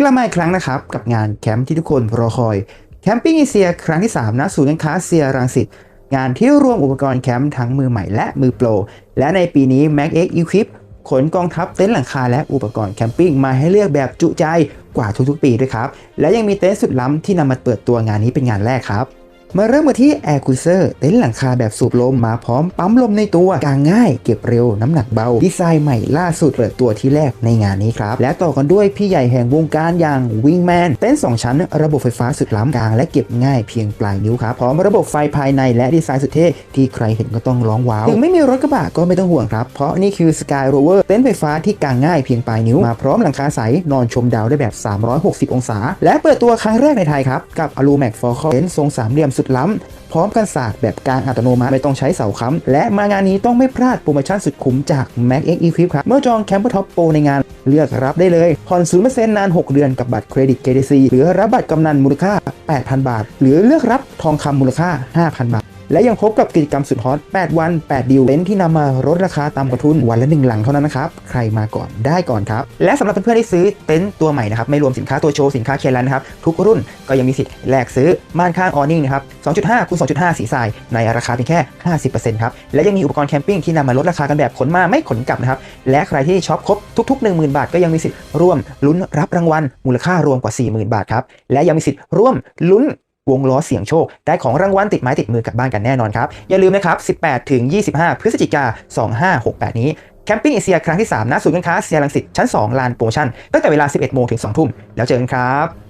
กลับมาอีกครั้งนะครับ กับงานแคมป์ที่ทุกคนรอคอยแคมปิ้งเอเชียครั้งที่3ณศูนย์การค้าเซียรังสิตงานที่รวมอุปกรณ์แคมป์ทั้งมือใหม่และมือโปร และในปีนี้ Mac X Equip ขนกองทัพเต็นท์หลังคาและอุปกรณ์แคมปิ้งมาให้เลือกแบบจุใจกว่าทุกๆ ปีด้วยครับ และยังมีเต็นท์สุดล้ำที่นำมาเปิดตัวงานนี้เป็นงานแรกครับ มาเริ่มกันที่ Air Cruiser เต็นท์หลังคาแบบสูบลมมาพร้อมปั๊มลมในตัวกางง่าย เก็บเร็วน้ำหนักเบา ดีไซน์ใหม่ล่าสุดเปิดตัวที่แรกในงานนี้ครับ และต่อกันด้วยพี่ใหญ่แห่งวงการอย่าง Wingman เต็นท์2ชั้น ระบบไฟฟ้าสุดล้ำกางและเก็บง่ายเพียงปลายนิ้วครับพร้อมระบบไฟภายในและดีไซน์สุดเท่ที่ใครเห็นก็ต้องร้องว้าวถึงไม่มีรถกระบะก็ไม่ต้องห่วงครับ เพราะนี่คือ Sky Rover เต็นท์ไฟฟ้าที่กางง่ายเพียงปลายนิ้วมาพร้อมหลังคาใสนอนชมดาวได้แบบ 360 องศา และเปิดตัวครั้งแรกในไทยครับกับ a l u m a x f o r c เต็นท์ทรงสามเหลี่ยมสุดล้ำ พร้อมกันศาสตร์แบบกลางอัตโนมัติไม่ต้องใช้เสาค้ำและมางานนี้ต้องไม่พลาดโปรโมชั่นสุดคุ้มจาก Mac X Equip ครับ เมื่อจอง Camper Top Pro ในงานเลือกรับได้เลยผ่อน0%นาน 6 เดือนกับบัตรเครดิต KTC หรือรับบัตรกำนันมูลค่า 8,000 บาท หรือเลือกรับทองคำมูลค่า 5,000 บาท และยังพบกับกิจกรรมสุดฮอต 8 วัน 8ดิวเต็นท์ที่นำมาลดราคาตามกระทุนวันละ 1 หลังเท่านั้นนะครับ ใครมาก่อนได้ก่อนครับ และสำหรับเพื่อนๆที่ซื้อเต็นท์ตัวใหม่นะครับ ไม่รวมสินค้าตัวโชว์ สินค้าเคลันนะครับ ทุกรุ่นก็ยังมีสิทธิ์แลกซื้อม่านข้างออนิ่งนะครับ 2.5คูณ2.5 สีทรายในราคาเพียงแค่ 50%ครับ และยังมีอุปกรณ์แคมปิ้งที่นำมาลดราคากันแบบขนมาไม่ขนกลับนะครับ และใครที่ช็อปครบทุก ๆ 10,000 บาท ก็ยังมีสิทธิ์ร่วมลุ้นรับรางวัลมูลค่ารวมกว่า 40,000 บาทครับ และยังมีสิทธิ์ร่วมลุ้น วงล้อเสียงโชค ได้ของรางวัลติดไม้ติดมือกลับบ้านกันแน่นอนครับ อย่าลืมนะครับ 18 ถึง 25 พฤศจิกา 2568 นี้แคมปิ้งเอเชียครั้งที่3ณศูนย์การค้าเซียรังสิตชั้น 2 ลานโปรโมชั่นตั้งแต่เวลา 11 โมงถึง 2 ทุ่ม แล้วเจอกันครับ